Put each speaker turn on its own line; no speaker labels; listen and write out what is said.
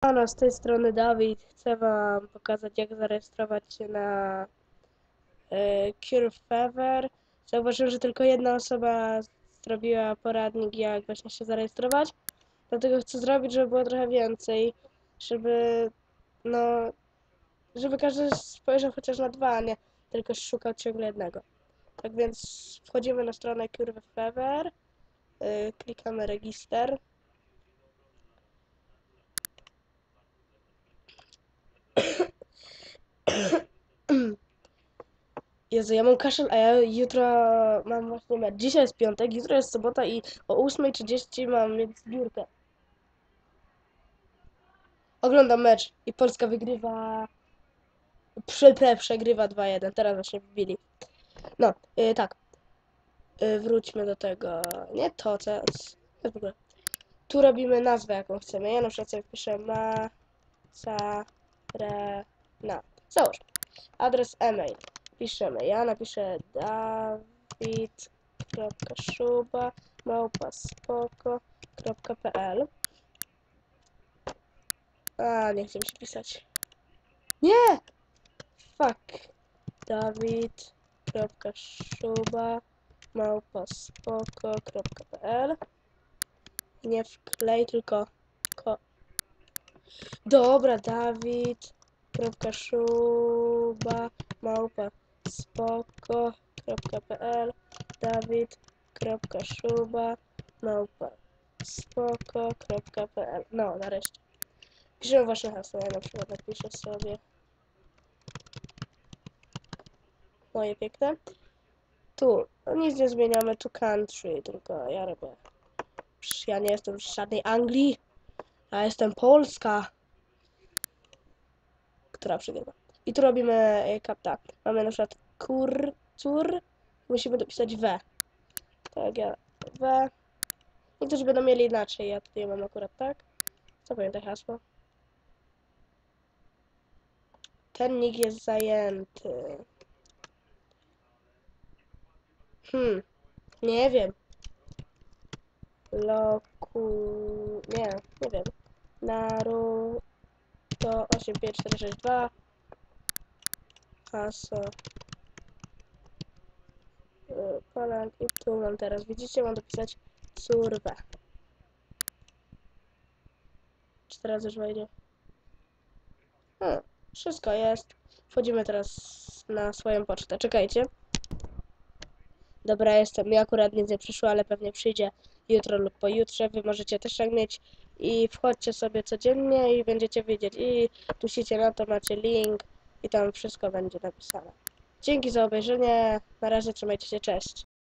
Ano, z tej strony Dawid. Chcę Wam pokazać, jak zarejestrować się na e, Cure Fever. Zauważyłem, że tylko jedna osoba zrobiła poradnik, jak właśnie się zarejestrować. Dlatego chcę zrobić, żeby było trochę więcej, żeby no, żeby każdy spojrzał chociaż na dwa, a nie tylko szukał ciągle jednego. Tak więc wchodzimy na stronę Cure Fever, e, klikamy register. Jezu, ja mam kaszel, a ja jutro mam właśnie mecz. Dzisiaj jest piątek, jutro jest sobota i o 8.30 mam mieć zbiórkę. Oglądam mecz i Polska wygrywa... Prze, prze, przegrywa 2-1, teraz właśnie wbili. No, y, tak. Y, wróćmy do tego. Nie to, co w ogóle. Tu robimy nazwę, jaką chcemy. Ja na przykład sobie wpiszę ma... Załóż. Adres e-mail. Piszemy. Ja napiszę dawid.szuba małpa spoko.pl A, nie chcę się pisać. Nie! Fuck. Dawid.szuba małpa spoko.pl Nie wklej, tylko ko... Dobra, Dawid kropka szuba małpa spoko.pl dawid kropka szuba małpa spoko.pl no nareszcie. Piszę wasze hasło ja na przykład napiszę sobie. Moje piękne. Tu no nic nie zmieniamy tu country tylko ja robię. Ja nie jestem z żadnej Anglii ja jestem Polska która przegrywa. I tu robimy e, kapta. Mamy na przykład kur, cur, musimy dopisać w. Tak, ja w. Niektórzy będą mieli inaczej, ja tutaj mam akurat tak. Zapamiętaj hasło. Ten nick jest zajęty. Hmm, nie wiem. Loku... nie, nie wiem. Naru to 85462 hasło y, Poland i tu mam teraz, widzicie, mam dopisać surwę. Czy teraz już wejdzie? Hmm, wszystko jest. Wchodzimy teraz na swoją pocztę. Czekajcie. Dobra, jestem. Mi akurat nie przyszło, ale pewnie przyjdzie jutro lub pojutrze. Wy możecie też tak mieć i wchodźcie sobie codziennie i będziecie wiedzieć. I tusicie na to, macie link i tam wszystko będzie napisane. Dzięki za obejrzenie. Na razie trzymajcie się, cześć.